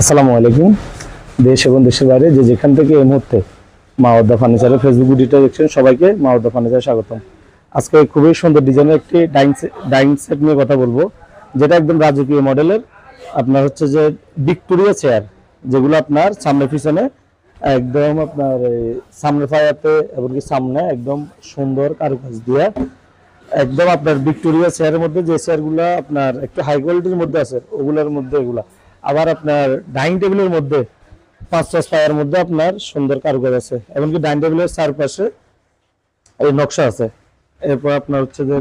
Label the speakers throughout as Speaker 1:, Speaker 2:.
Speaker 1: আসসালামু আলাইকুম। দেশ এবং দেশের বাইরে যে যেখান থেকে এই মুহূর্তে মা মাওয়াদ্দা ফার্নিচারের ফেসবুক ভিডিওটা দেখছেন, সবাইকে মা মাওয়াদ্দা ফার্নিচারে স্বাগতম। আজকে খুবই সুন্দর ডিজাইনের একটি ডাইং ডাইং সেট নিয়ে কথা বলব, যেটা একদম রাজকীয় মডেলের। আপনার হচ্ছে যে ভিক্টোরিয়া চেয়ার যেগুলো আপনার সামনে পিছনে, একদম আপনার সামনে ফায়াতে এমনকি সামনে একদম সুন্দর কারুকাজ দিয়ে, একদম আপনার ভিক্টোরিয়া চেয়ারের মধ্যে যে চেয়ারগুলো আপনার একটু হাই কোয়ালিটির মধ্যে আছে, ওগুলোর মধ্যে এগুলা। আবার আপনার ডাইনিং টেবিলের মধ্যে পাঁচ পায়ের মধ্যে আপনার সুন্দর কারুকাজ আছে, এমনকি ডাইনিং টেবিলের চারপাশে এই নকশা আছে। এরপর আপনার হচ্ছে যে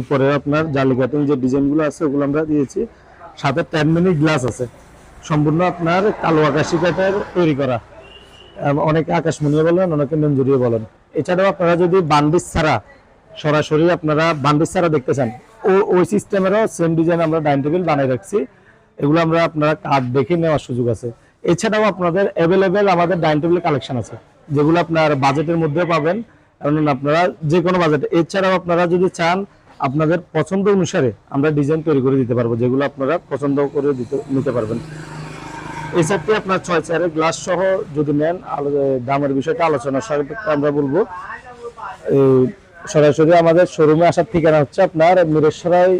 Speaker 1: উপরে আপনার জালি কাটিং যে ডিজাইনগুলো আছে, ওগুলো আমরা দিয়েছি। সাথে মিনিট গ্লাস আছে। সম্পূর্ণ আপনার কালো আকাশি কাঠের তৈরি করা। অনেকে আকাশমণিও বলেন, অনেকে মঞ্জুরিও বলেন। এছাড়াও আপনারা যদি বান্ডিস ছাড়া সরাসরি আপনারা বান্ডিস ছাড়া দেখতে চান, ও, ওই সিস্টেমেরও সেম ডিজাইন আমরা ডাইনিং টেবিল বানিয়ে রাখছি। এগুলো আমরা আপনারা কার্ড দেখে নেওয়ার সুযোগ আছে। এছাড়াও আপনাদের অ্যাভেলেবেল আমাদের ডাইনিং টেবিল কালেকশন আছে, যেগুলো আপনার বাজেটের মধ্যে পাবেন। এবং আপনারা যে কোনো বাজেট এছাড়াও আপনারা যদি চান, আপনাদের পছন্দ অনুসারে আমরা ডিজাইন তৈরি করে দিতে পারব, যেগুলো আপনারা পছন্দ করে দিতে, নিতে পারবেন। এই আপনার ছয় চেয়ারের গ্লাস সহ যদি নেন দামের বিষয়টা আলোচনা সাপেক্ষে আমরা বলব। সরাসরি আমাদের শোরুমে আসার ঠিকানা হচ্ছে আপনার মিরেশ্বরাই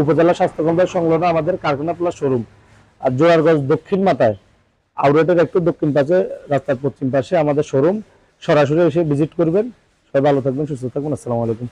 Speaker 1: উপজেলা স্বাস্থ্য কেন্দ্র সংলগ্ন আমাদের কারখানা প্লাস শোরুম আর জোয়ারগঞ্জ দক্ষিণ মাথায় আউটলেটের একটু দক্ষিণ পাশে, রাস্তার পশ্চিম পাশে আমাদের শোরুম সরাসরি এসে ভিজিট করবেন। সবাই ভালো থাকবেন, সুস্থ থাকবেন। আসসালামু আলাইকুম।